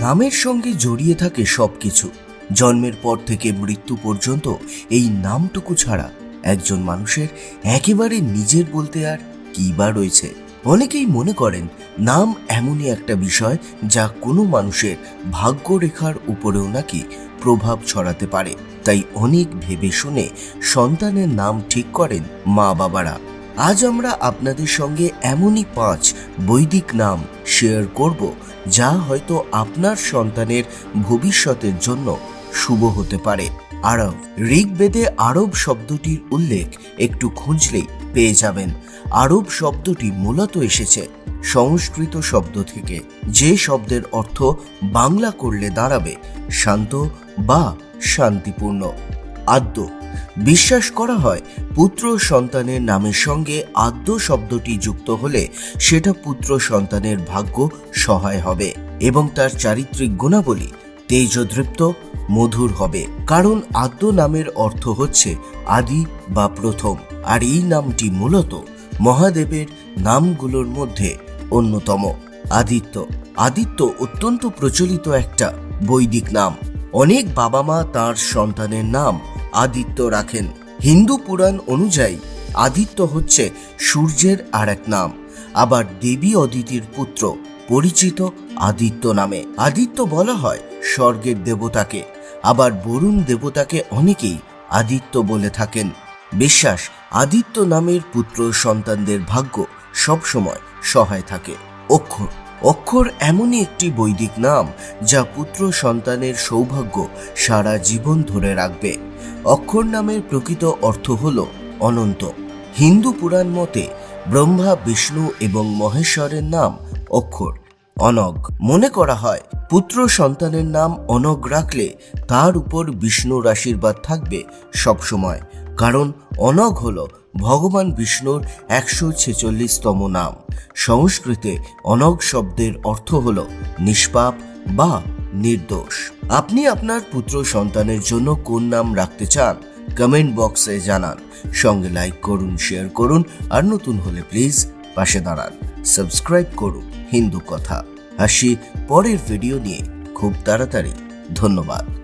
নামের সঙ্গে জড়িয়ে থাকে সবকিছু। জন্মের পর থেকে মৃত্যু পর্যন্ত এই নামটুকু ছাড়া একজন মানুষের একেবারে নিজের বলতে আর কি বা রয়েছে। অনেকেই মনে করেন, নাম এমনই একটা বিষয় যা কোনো মানুষের ভাগ্যরেখার উপরেও নাকি প্রভাব ছড়াতে পারে। তাই অনেক ভেবে শুনে সন্তানের নাম ঠিক করেন মা বাবারা আজ আমরা আপনাদের সঙ্গে এমনই পাঁচ বৈদিক নাম শেয়ার করব, যা হয়তো আপনার সন্তানের ভবিষ্যতের জন্য শুভ হতে পারে। আরব ঋগ্বেদে আরব শব্দটির উল্লেখ একটু খুঁজলেই পেয়ে যাবেন। আরব শব্দটি মূলত এসেছে সংস্কৃত শব্দ থেকে। যে শব্দের অর্থ বাংলা করলে দাঁড়াবে, শান্ত বা শান্তিপূর্ণ। আদ্য বিশ্বাস করা হয় পুত্র সন্তানের নামের সঙ্গে আদ্য শব্দটি যুক্ত হলে সেটা পুত্র সন্তানের ভাগ্য সহায় হবে এবং তার চারিত্রিক গুণাবলী তেজদৃপ্ত, মধুর হবে। কারণ আদ্য নামের অর্থ হচ্ছে আদি বা প্রথম, আর এই নামটি মূলত মহাদেবের নামগুলোর মধ্যে অন্যতম। আদিত্য। আদিত্য অত্যন্ত প্রচলিত একটা বৈদিক নাম। অনেক বাবা মা তার সন্তানের নাম আদিত্য রাখেন। হিন্দু পুরাণ অনুযায়ী আদিত্য হচ্ছে সূর্যের আর এক নাম। আবার দেবী অদিতির পুত্র পরিচিত আদিত্য নামে। আদিত্য বলা হয় স্বর্গের দেবতাকে। আবার বরুণ দেবতাকে অনেকেই আদিত্য বলে থাকেন। বিশ্বাস, আদিত্য নামের পুত্র সন্তানদের ভাগ্য সবসময় সহায় থাকে। অক্ষর অক্ষর এমনই একটি বৈদিক নাম যা পুত্র সন্তানের সৌভাগ্য সারা জীবন ধরে রাখবে। অক্ষর নামের প্রকৃত অর্থ হল অনন্ত। হিন্দু পুরাণ মতে ব্রহ্মা, বিষ্ণু এবং মহেশ্বরের নাম অক্ষর, অনগ। মনে করা হয় পুত্র সন্তানের নাম অনগ রাখলে তার উপর বিষ্ণুর আশীর্বাদ থাকবে সবসময়, কারণ অনগ হল ভগবান বিষ্ণুর একশো ছেচল্লিশতম নাম। সংস্কৃতে অনগ শব্দের অর্থ হল নিষ্পাপ বা নির্দোষ। আপনি আপনার পুত্র সন্তানের জন্য কোন নাম রাখতে চান? কমেন্ট বক্সে জানান। সঙ্গে লাইক করুন, শেয়ার করুন, আর নতুন হলে প্লিজ পাশে দাঁড়ান। সাবস্ক্রাইব করুন, হিন্দু কথা। হাসি পরের ভিডিও নিয়ে। খুব তাড়াতাড়ি। ধন্যবাদ।